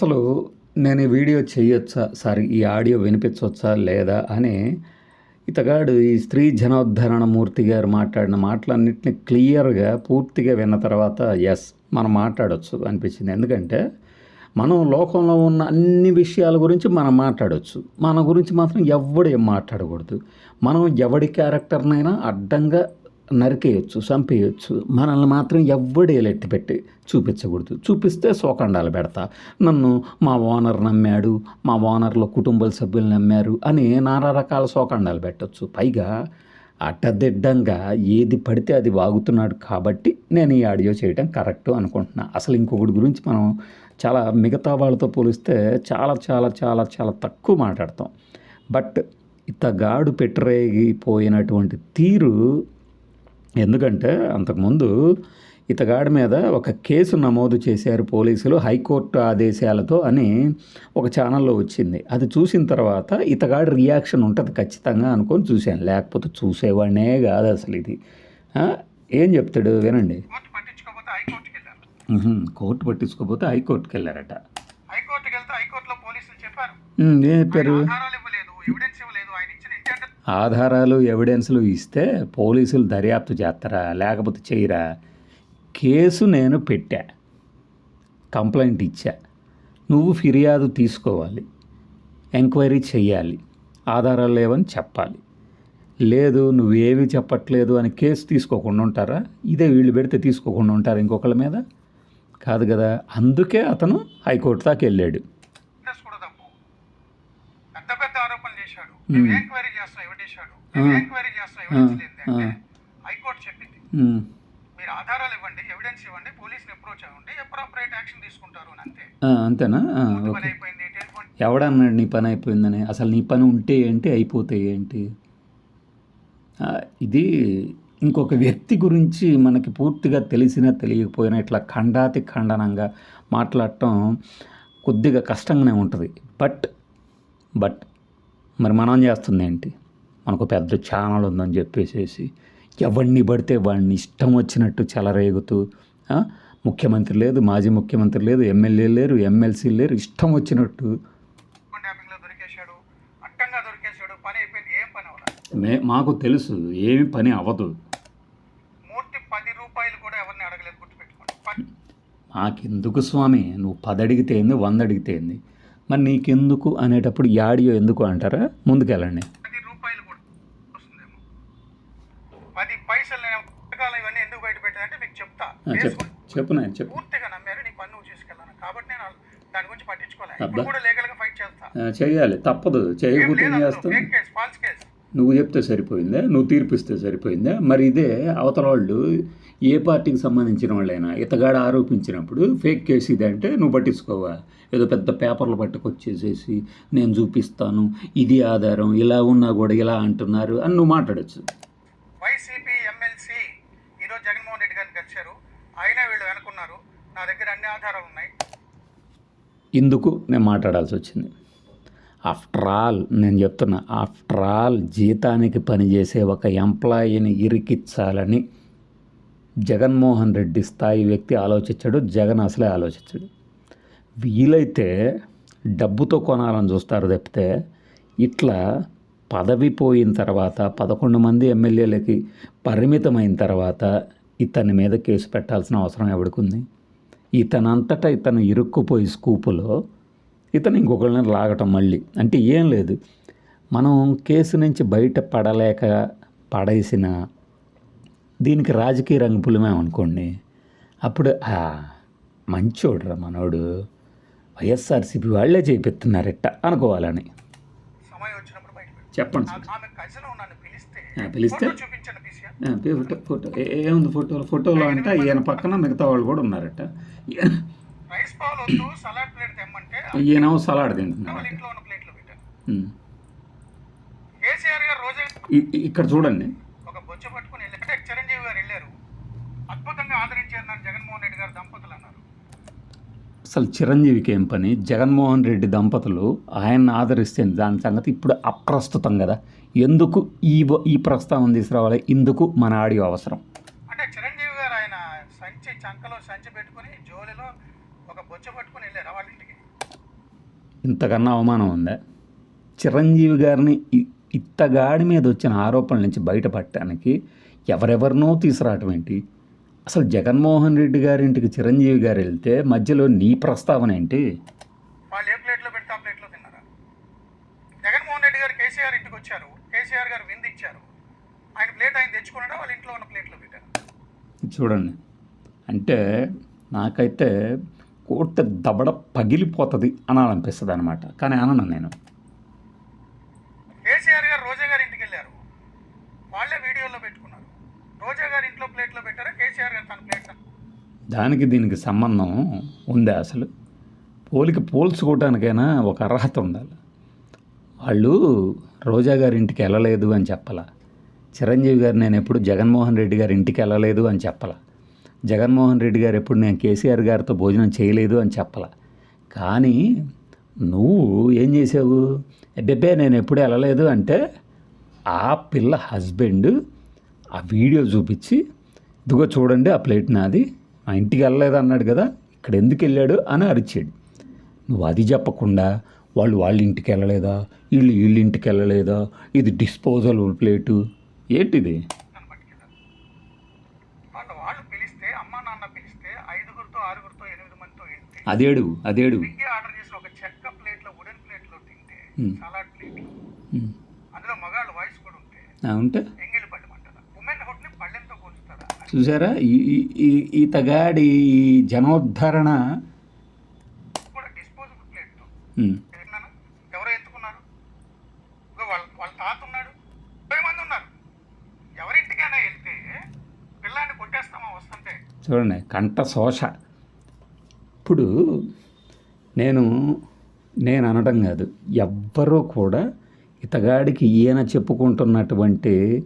అసలు నేను ఈ వీడియో చేయొచ్చా? సారీ ఈ ఆడియో వినిపించవచ్చా లేదా అని ఇతగాడు ఈ స్త్రీ జనోద్ధరణ మూర్తి గారు మాట్లాడిన మాటలన్నింటినీ క్లియర్గా పూర్తిగా విన్న తర్వాత ఎస్ మనం మాట్లాడవచ్చు అనిపించింది. ఎందుకంటే మనం లోకంలో ఉన్న అన్ని విషయాల గురించి మనం మాట్లాడవచ్చు మన గురించి మాత్రం ఎవడు ఏం మాట్లాడకూడదు. మనం ఎవడి క్యారెక్టర్నైనా అడ్డంగా నరికేయచ్చు చంపేయచ్చు మనల్ని మాత్రం ఎవ్వడే ఎలెట్టి పెట్టి చూపించకూడదు. చూపిస్తే శోకండాలు పెడతా. నన్ను మా ఓనర్ నమ్మాడు మా ఓనర్లో కుటుంబ సభ్యులు నమ్మారు అని నానా రకాల శోకండాలు పెట్టచ్చు. పైగా అడ్డదిడ్డంగా ఏది పడితే అది వాగుతున్నాడు కాబట్టి నేను ఈ ఆడియో చేయడం కరెక్ట్ అనుకుంటున్నా. అసలు ఇంకొకటి గురించి మనం చాలా మిగతా వాళ్ళతో పోలిస్తే చాలా చాలా చాలా చాలా తక్కువ మాట్లాడతాం. బట్ ఇతగాడు పెట్టరేగిపోయినటువంటి తీరు ఎందుకంటే అంతకుముందు ఇతగాడి మీద ఒక కేసు నమోదు చేశారు పోలీసులు హైకోర్టు ఆదేశాలతో అని ఒక ఛానల్లో వచ్చింది. అది చూసిన తర్వాత ఇతగాడి రియాక్షన్ ఉంటుంది ఖచ్చితంగా అనుకొని చూశాను. లేకపోతే చూసేవాడినే కాదు అసలు ఇది. ఏం చెప్తాడు వినండి. కోర్టు పట్టించుకోపోతే హైకోర్టుకి వెళ్ళారట హైకోర్టుకి వెళ్తే హైకోర్టులో పోలీసులు చెప్పారు. చెప్పారు ఆధారాలు ఇవ్వలేదు ఎవిడెన్స్ ఇవ్వలేదు ఆయన ఇచ్చిన ఇంటెంట్ ఆధారాలు ఎవిడెన్స్లు ఇస్తే పోలీసులు దర్యాప్తు చేస్తారా లేకపోతే చేయరా? కేసు నేను పెట్టా. కంప్లైంట్ ఇచ్చా. నువ్వు ఫిర్యాదు తీసుకోవాలి. ఎంక్వైరీ చేయాలి ఆధారాలు లేవని చెప్పాలి. లేదు నువ్వేమి చెప్పట్లేదు అని కేసు తీసుకోకుండా ఉంటారా? ఇదే వీళ్ళు పెడితే తీసుకోకుండా ఉంటారా ఇంకొకళ్ళ మీద? కాదు కదా. అందుకే అతను హైకోర్టు దాకా వెళ్ళాడు. ఇంట్రెస్ట్ కూడా తప్పు. పెద్ద పెద్ద ఆరోపణలు చేశాడు. మేము ఎంక్వైరీ చేస్తాం ఎవిడేశాడు మేము ఎంక్వైరీ చేస్తాం ఎవిడెన్స్ హైకోర్టు చెప్పింది. మీరు ఆధారాలు ఇవ్వండి ఎవిడెన్స్ ఇవ్వండి పోలీసుని అప్రోచ్ అవ్వండి యాక్షన్ తీసుకుంటారు అంతే. అంతేనా? ఎవడన్నాడు నీ పని అయిపోయిందని? అసలు నీ పని ఉంటే ఏంటి అయిపోతే ఏంటి? ఇది ఇంకొక వ్యక్తి గురించి మనకి పూర్తిగా తెలిసినా తెలియకపోయినా ఇట్లా ఖండాతి ఖండనంగా మాట్లాడటం కొద్దిగా కష్టంగానే ఉంటుంది. బట్ బట్ మరి మనం చేస్తుంది ఏంటి? మనకు పెద్ద ఛానల్ ఉందని చెప్పేసేసి ఎవడిని పడితే వాడిని ఇష్టం వచ్చినట్టు చెలరేగుతూ ముఖ్యమంత్రి లేదు మాజీ ముఖ్యమంత్రి లేదు ఎమ్మెల్యే లేరు ఎమ్మెల్సీ లేరు ఇష్టం వచ్చినట్టు మే మాకు తెలుసు ఏమి పని అవ్వదు. మాకెందుకు స్వామి నువ్వు పది అడిగితే ఏంది వంద అడిగితే ఏంది మరి నీకెందుకు అనేటప్పుడు యాడియో ఎందుకు అంటారా? ముందుకెళ్ళండి పది రూపాయలు కూడా వస్తుందేమో పది పైసలు నేను పుస్తకాలు ఇవన్నీ ఎందుకు బయట పెట్టానంటే మీకు చెప్తా ఆ, చెప్పు. నేను చెప్పు పూర్తిగా నమ్మారు నీ పన్ను చేసుకెళ్ళాను కాబట్టి నేను దాని గురించి పట్టించుకోలేదు. ఇప్పుడు కూడా ఫైట్ చేస్తా. చెయ్యాలి తప్పదు. చేయకపోతే ఏం చేస్తావు? నువ్వు చెప్తే సరిపోయిందా నువ్వు తీర్పిస్తే సరిపోయిందా. మరి ఇదే అవతల వాళ్ళు ఏ పార్టీకి సంబంధించిన వాళ్ళైనా ఇతగాడు ఆరోపించినప్పుడు ఫేక్ కేసు ఇది అంటే నువ్వు పట్టించుకోవా? ఏదో పెద్ద పేపర్లు పట్టుకొచ్చేసేసి నేను చూపిస్తాను ఇది ఆధారం ఇలా ఉన్నా కూడా ఇలా అంటున్నారు అని నువ్వు మాట్లాడచ్చు. వైసీపీ ఎమ్మెల్సీ ఈరోజు జగన్మోహన్ రెడ్డి గారిని కలిశారు అయినా వీళ్ళు వెనుకున్నారు నా దగ్గర అన్ని ఆధారాలు ఉన్నాయి. ఇందుకు నేను మాట్లాడాల్సి వచ్చింది. ఆఫ్టర్ ఆల్ నేను చెప్తున్నా ఆఫ్టర్ ఆల్ జీతానికి పనిచేసే ఒక ఎంప్లాయీని ఇరికిచ్చాలని జగన్మోహన్ రెడ్డి స్థాయి వ్యక్తి ఆలోచించాడు జగన్ అసలే ఆలోచించాడు. వీలైతే డబ్బుతో కొనాలని చూస్తారు తప్పితే ఇట్లా పదవి పోయిన తర్వాత పదకొండు మంది ఎమ్మెల్యేలకి పరిమితమైన తర్వాత ఇతని మీద కేసు పెట్టాల్సిన అవసరం ఎవడికుంది ఇతనంతటా ఇతను ఇరుక్కుపోయి స్కూపులో ఇతను ఇంకొకరిని లాగటం మళ్ళీ. అంటే ఏం లేదు. మనం కేసు నుంచి బయట పడలేక పడేసిన దీనికి రాజకీయ రంగు పులిమేమనుకోండి అప్పుడు ఆ మంచోడురా మనోడు. వైఎస్ఆర్సీపీ వాళ్ళే చేపిస్తున్నారట అనుకోవాలని. చెప్పండి పిలిస్తే? Photo photo. ఏముంది ఫోటోలో ఫోటోలో అంటే ఈయన పక్కన మిగతా వాళ్ళు కూడా ఉన్నారట. ఈయన- సలాడ్ ప్లేట్ తెమ్మంటే ఈయన సలాడ్ వాళ్ళ తింటున్నారట ఇంట్లో ఉన్న ప్లేట్లో పెట్టాను ఉమ్. కేసీఆర్ గారు రోజే ఇ- ఇ- ఇక్కడ చూడండి ఒక బొచ్చ పట్టుకుని వెళ్ళి అంటే చిరంజీవి గారు వెళ్ళారు అద్భుతంగా ఆదరించారు నన్ను జగన్మోహన్ రెడ్డి గారు దంపతులు అన్నారు అసలు చిరంజీవికి ఏం పని? జగన్మోహన్ రెడ్డి దంపతులు ఆయన్ని ఆదరిస్తే దాని సంగతి ఇప్పుడు అప్రస్తుతం కదా. ఎందుకు ఈ ఈ ప్రస్తావన తీసుకురావాలి? ఇందుకు మన ఆడియో అవసరం. అంటే చిరంజీవి గారు ఆయన సంచి చంకలో సంచి పెట్టుకుని జోలిలో ఒక బొచ్చ పట్టుకుని వెళ్ళారు వాళ్ళ ఇంటికి? ఇంతకన్నా అవమానం ఉందా? చిరంజీవి గారిని ఇత్తగాడి మీద వచ్చిన ఆరోపణల నుంచి బయటపడటానికి ఎవరెవరినో తీసుకురావటం ఏంటి? అసలు జగన్మోహన్ రెడ్డి గారింటికి చిరంజీవి గారు వెళ్తే మధ్యలో నీ ప్రస్తావన ఏంటి? వాళ్ళు ఏ ప్లేట్లో పెడితే ఆ ప్లేట్లో తిన్నారా? జగన్మోహన్ రెడ్డి గారు కేసీఆర్ ఇంటికి వచ్చారు. కేసీఆర్ గారు విందు ఇచ్చారు. ఆయన ప్లేట్ ఆయన తెచ్చుకున్నాడా? వాళ్ళ ఇంట్లో ఉన్న ప్లేట్లో పెట్టారు? చూడండి. అంటే నాకైతే కోర్టు దబడ పగిలిపోతుంది అనాలనిపిస్తుంది అనమాట కానీ అనను నేను. కేసీఆర్ గారు రోజా గారి ఇంటికి వెళ్ళారు. వాళ్ళే వీడియోలో పెట్టుకున్నారు. రోజా గారి ఇంట్లో ప్లేట్లో పెట్టారా? కేసీఆర్ గారు తన ప్లేట్ దానికి దీనికి సంబంధం ఉందా అసలు? పోలిక పోల్చుకోవటానికైనా ఒక అర్హత ఉండాలి. వాళ్ళు రోజా గారి ఇంటికి వెళ్ళలేదు అని చెప్పాల? చిరంజీవి గారు నేను ఎప్పుడు జగన్మోహన్ రెడ్డి గారి ఇంటికి వెళ్ళలేదు అని చెప్పాల? జగన్మోహన్ రెడ్డి గారు ఎప్పుడు నేను కేసీఆర్ గారితో భోజనం చేయలేదు అని చెప్పాల? కానీ నువ్వు ఏం చేసావు? అబ్బెబ్బే నేను ఎప్పుడు వెళ్ళలేదు అంటే ఆ పిల్ల హస్బెండ్ ఆ వీడియో చూపించి ఇదిగో చూడండి ఆ ప్లేట్ నాది. మా ఇంటికి వెళ్ళలేదు అన్నాడు కదా ఇక్కడ ఎందుకు వెళ్ళాడు? అని అరిచాడు. నువ్వు అది చెప్పకుండా వాళ్ళు వాళ్ళ ఇంటికి వెళ్ళలేదా? వీళ్ళు వీళ్ళ ఇంటికి వెళ్ళలేదా? ఇది డిస్పోజబుల్ ప్లేటు. ఏంటిది? అదేడు అదేడు స్విగ్గీ ఆర్డర్ చేసిన ఒక చెక్క ప్లేట్లో వుడెన్ ప్లేట్లో తింటే. Salad plate. ఉమ్. అందులో మగాళ్ళ వాయిస్ కూడా ఉంటే ఆ, ఉంటే? చూసారా? ఈ ఈ- ఈ ఈ తగాడి ఈ జనోద్ధరణ. కూడా డిస్పోజబుల్ ప్లేట్. తో ఉమ్. విన్నాను ఎవరో ఎత్తుకున్నారు? ఇగో వాళ్ళ వాళ్ళ తాత ఉన్నాడు. ఇరవై మంది ఉన్నారు. ఎవరింటికైనా వెళ్తే పిల్లాన్ని కొట్టేస్తామా వస్తుంటే? చూడండి కంట శోష. ఇప్పుడు నేను నేను అనడం కాదు. ఎవ్వరూ కూడా ఇతగాడికి ఈయన చెప్పుకుంటున్నటువంటి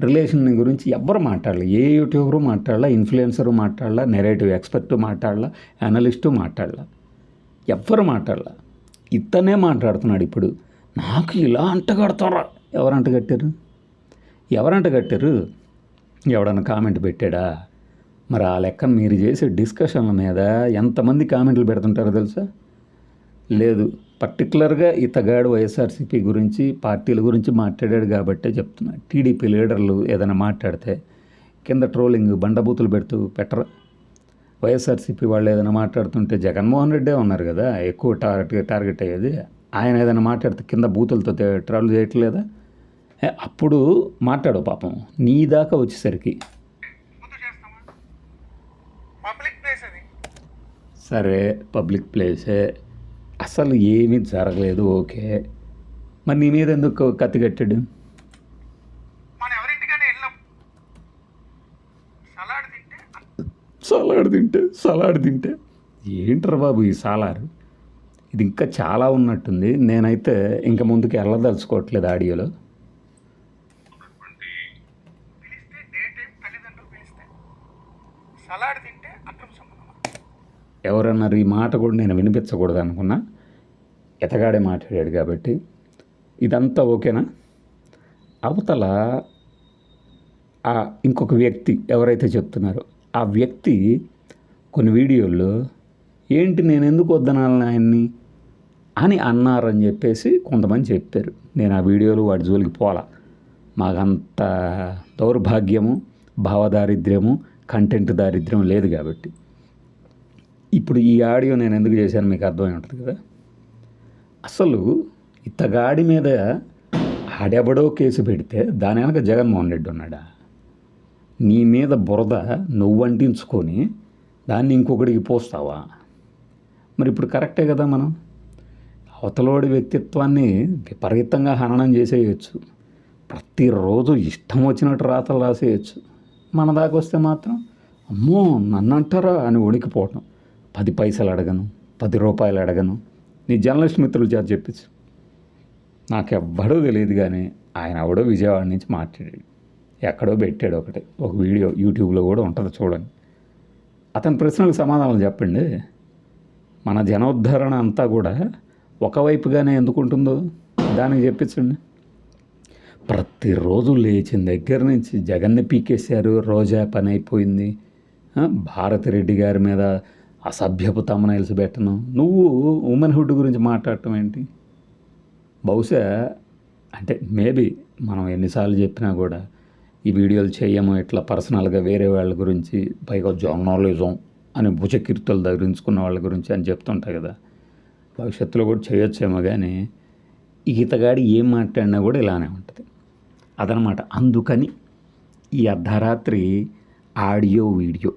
రిలేషన్ గురించి ఎవ్వరు మాట్లాడలే. ఏ యూట్యూబరు మాట్లాడలా ఇన్ఫ్లుయెన్సరు మాట్లాడలా నెరేటివ్ ఎక్స్పర్ట్ మాట్లాడలా అనలిస్టు మాట్లాడలా. ఎవ్వరు మాట్లాడలా. ఇతనే మాట్లాడుతున్నాడు ఇప్పుడు. నాకు ఇలా అంటగడతారా ఎవరు అంటగట్టారు ఎవరంట కట్టారు? ఎవడన్నా కామెంట్ పెట్టాడా? మరి ఆ లెక్క మీరు చేసే డిస్కషన్ల మీద ఎంతమంది కామెంట్లు పెడుతుంటారో తెలుసా? లేదు. పర్టికులర్గా ఇతగాడు వైఎస్ఆర్సీపీ గురించి పార్టీల గురించి మాట్లాడాడు కాబట్టే చెప్తున్నా. టీడీపీ లీడర్లు ఏదైనా మాట్లాడితే కింద ట్రోలింగ్ బండబూతులు పెడుతూ పెట్టరా. వైఎస్ఆర్సీపీ వాళ్ళు ఏదైనా మాట్లాడుతుంటే జగన్మోహన్ రెడ్డే ఉన్నారు కదా ఎక్కువ టార్గెట్ టార్గెట్ అయ్యేది. ఆయన ఏదైనా మాట్లాడితే కింద బూతులతో ట్రావెల్ చేయట్లేదా? అప్పుడు మాట్లాడు పాపం. నీ దాకా వచ్చేసరికి. సరే పబ్లిక్ ప్లేసే. అసలు ఏమీ జరగలేదు ఓకే. మరి నీ మీద ఎందుకు కత్తి కట్టాడు? సలాడ్ తింటే సలాడ్ తింటే ఏంట్రా బాబు ఈ సాలారు ఇది ఇంకా చాలా ఉన్నట్టుంది. నేనైతే ఇంకా ముందుకు వెళ్ళదలుచుకోవట్లేదు ఆడియోలో పిలిస్తే డే టైం తల్లిదండ్రులు పిలిస్తే సలాడ్ తింటే అక్రమ సంబంధం ఎవరన్నారు ఈ మాట కూడా నేను వినిపించకూడదు అనుకున్నా ఎతగాడే మాట్లాడాడు కాబట్టి ఇదంతా ఓకేనా? అవతల ఆ ఇంకొక వ్యక్తి ఎవరైతే చెప్తున్నారో ఆ వ్యక్తి కొన్ని వీడియోల్లో ఏంటి నేను ఎందుకు వద్దనాలని ఆయన్ని అని అన్నారని చెప్పేసి కొంతమంది చెప్పారు. నేను ఆ వీడియోలు వాటి జోలికి పోలా మాకంత దౌర్భాగ్యము భావదారిద్ర్యము కంటెంట్ దారిద్ర్యం లేదు కాబట్టి. ఇప్పుడు ఈ ఆడియో నేను ఎందుకు చేశాను మీకు అర్థమై ఉంటుంది కదా? అసలు ఇతగాడి మీద ఆడెవడో కేసు పెడితే దాని వెనక జగన్మోహన్ రెడ్డి ఉన్నాడా? నీ మీద బురద నువ్వు అంటించుకొని దాన్ని ఇంకొకడికి పోస్తావా? మరి ఇప్పుడు కరెక్టే కదా మనం? అవతలోడి వ్యక్తిత్వాన్ని విపరీతంగా హననం చేసేయచ్చు. ప్రతిరోజు ఇష్టం వచ్చినట్టు రాతలు రాసేయచ్చు. మన దాకా వస్తే మాత్రం అమ్మో నన్ను అంటారా అని ఉడికిపోవటం పది పైసలు అడగను పది రూపాయలు అడగను. నీ జర్నలిస్ట్ మిత్రుల చేత చెప్పించు నాకెవ్వడో తెలియదు కానీ ఆయన ఎవడో విజయవాడ నుంచి మాట్లాడాడు. ఎక్కడో పెట్టాడు ఒకటి. ఒక వీడియో యూట్యూబ్లో కూడా ఉంటుంది చూడండి. అతని ప్రశ్నలకు సమాధానాలు చెప్పండి. మన జనోద్ధరణ అంతా కూడా ఒకవైపుగానే ఎందుకు ఉంటుందో దానికి చెప్పించండి ప్రతిరోజు లేచిన దగ్గర నుంచి జగన్ని పీకేశారు. రోజా పని అయిపోయింది. భారతి భారతిరెడ్డి గారి మీద అసభ్యపు తమ్మనైల్స్ పెట్టను నువ్వు ఉమెన్హుడ్ గురించి మాట్లాడటం ఏంటి? బహుశా అంటే మేబీ మనం ఎన్నిసార్లు చెప్పినా కూడా ఈ వీడియోలు చేయము ఇట్లా పర్సనల్గా వేరే వాళ్ళ గురించి పైగా జర్నలిజం అని భుజకీర్తులు దగ్గరించుకున్న వాళ్ళ గురించి అని చెప్తుంటాయి కదా. భవిష్యత్తులో కూడా చేయొచ్చేమో కానీ ఈ ఏం మాట్లాడినా కూడా ఇలానే ఉంటుంది. అదనమాట. అందుకని ఈ అర్ధరాత్రి ఆడియో వీడియో